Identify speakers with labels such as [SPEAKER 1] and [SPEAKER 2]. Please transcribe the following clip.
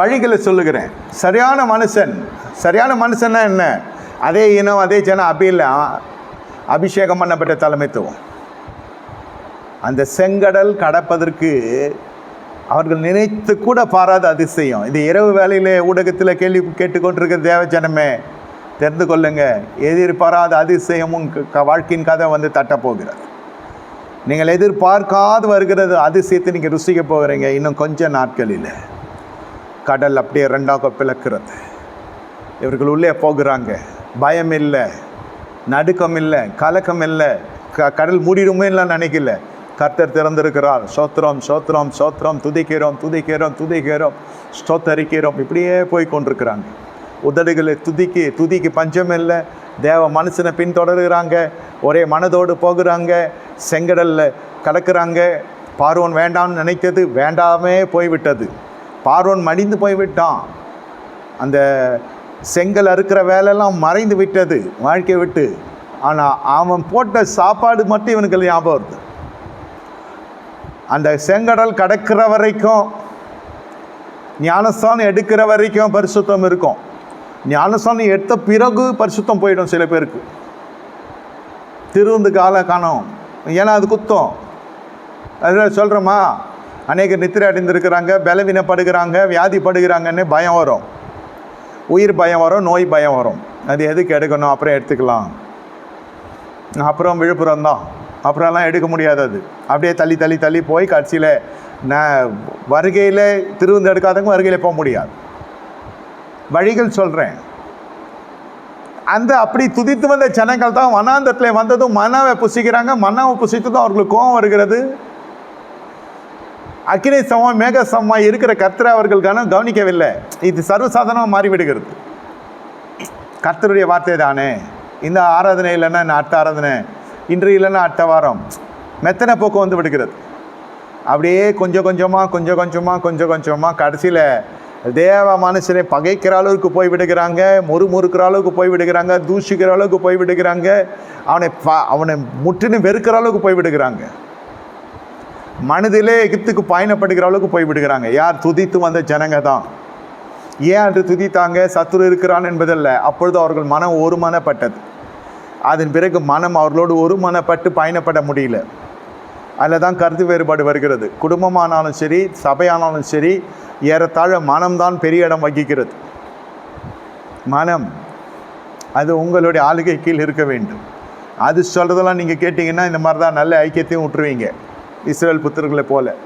[SPEAKER 1] வழிகளை சொல்லுகிறேன் சரியான மனுஷன் சரியான மனுஷன்னா என்ன அதே இனம் அதே ஜனம் அப்படி இல்லை அபிஷேகம் பண்ணப்பட்ட தலைமைத்துவம் அந்த செங்கடல் கடப்பதற்கு அவர்கள் நினைத்து கூட பாராத அதிசயம் இது இரவு வேலையில் ஊடகத்தில் கேள்வி கேட்டுக்கொண்டிருக்கிற தேவஜனமே தெரிந்து கொள்ளுங்க எதிர்பாராத அதிசயமும் வாழ்க்கையின் கதை வந்து தட்டப்போகிறது நீங்கள் எதிர்பார்க்காது வருகிறது அதிசயத்தை நீங்கள் ருசிக்க போகிறீங்க இன்னும் கொஞ்சம் நாட்களில் கடல் அப்படியே ரெண்டாக பிளக்கிறது இவர்கள் உள்ளே போகிறாங்க பயம் இல்லை நடுக்கம் இல்லை கலக்கம் இல்லை க கடல் மூடிடுமே இல்லை நினைக்கல கர்த்தர் திறந்திருக்கிறார் சோத்திரம் சோத்திரம் சோத்திரம் துதிக்கிறோம் துதிக்கிறோம் துதிக்கிறோம் ஸ்தோத்தரிக்கிறோம் இப்படியே போய் கொண்டிருக்கிறாங்க உதடுகளை துதிக்கு துதிக்கு பஞ்சம் இல்லை தேவ மனுஷனை பின்தொடர்கிறாங்க ஒரே மனதோடு போகிறாங்க செங்கடலில் கலக்கிறாங்க பார்வன் வேண்டாம்னு நினைத்தது வேண்டாமே போய்விட்டது பார்வன் மடிந்து போய்விட்டான் அந்த செங்கல் அறுக்கிற வேலையெல்லாம் மறைந்து விட்டது வாழ்க்கையை விட்டு ஆனால் அவன் போட்ட சாப்பாடு மட்டும் இவனுக்கு ஞாபகம் வருது அந்த செங்கடல் கடக்கிற வரைக்கும் ஞானஸ்தானம் எடுக்கிற வரைக்கும் பரிசுத்தம் இருக்கும் ஞானஸ்தானம் எடுத்த பிறகு பரிசுத்தம் போயிடும் சில பேருக்கு திருந்து கால காணும் ஏன்னா அது குத்தம் அதில் சொல்கிறோமா அநேகர் நித்திரை அடைந்திருக்கிறாங்க பலவீனப்படுகிறாங்க வியாதிப்படுகிறாங்கன்னு பயம் வரும் உயிர் பயம் வரும் நோய் பயம் வரும் அது எதுக்கு எடுக்கணும் அப்புறம் எடுத்துக்கலாம் அப்புறம் விழுப்புரம் தான் அப்புறம்லாம் எடுக்க முடியாது அது அப்படியே தள்ளி தள்ளி தள்ளி போய் கட்சியில் நான் வருகையில் திருவந்து எடுக்காதவங்க வருகையில் போக முடியாது வழிகள் சொல்கிறேன் அந்த அப்படி துதித்து வந்த ஜனங்கள் தான் வனாந்தத்தில் வந்ததும் மனாவை புசிக்கிறாங்க மனாவை புசித்ததும் அவர்களுக்கு கோபம் வருகிறது அக்னி சமம் மேக சமமாக இருக்கிற கர்த்தர் அவர்கள் கனம் கவனிக்கவில்லை இது சர்வசாதாரணமாக மாறிவிடுகிறது கர்த்தருடைய வார்த்தை தானே இந்த ஆராதனை இல்லைன்னா இந்த அடுத்த ஆராதனை இன்று இல்லைன்னா அடுத்த வாரம் மெத்தனை போக்கு வந்து விடுகிறது அப்படியே கொஞ்சம் கொஞ்சமாக கொஞ்சம் கொஞ்சமாக கொஞ்சம் கொஞ்சமாக கடைசியில் தேவ மனுஷனை பகைக்கிற அளவுக்கு போய் விடுகிறாங்க முறுக்கிற அளவுக்கு போய் விடுகிறாங்க தூஷிக்கிற அளவுக்கு போய் விடுகிறாங்க அவனை அவனை முற்றிலும் வெறுக்கிற அளவுக்கு போய் விடுகிறாங்க மனதிலே எகித்துக்கு பயணப்படுகிற அளவுக்கு போய்விடுகிறாங்க யார் துதித்து வந்த ஜனங்க தான் ஏன் அன்று துதித்தாங்க சத்துரு இருக்கிறான் என்பதல்ல அப்பொழுது அவர்கள் மனம் ஒரு மனப்பட்டது அதன் பிறகு மனம் அவர்களோடு ஒரு மனப்பட்டு பயணப்பட முடியல அதில் தான் கருத்து வேறுபாடு வருகிறது குடும்பமானாலும் சரி சபையானாலும் சரி ஏறத்தாழ மனம்தான் பெரிய இடம் வகிக்கிறது மனம் அது உங்களுடைய ஆளுகை கீழ் இருக்க வேண்டும் அது சொல்கிறதெல்லாம் நீங்கள் கேட்டிங்கன்னா இந்த மாதிரி தான் நல்ல ஐக்கியத்தையும் விட்டுருவீங்க இஸ்ரேல் புத்திரங்களை போல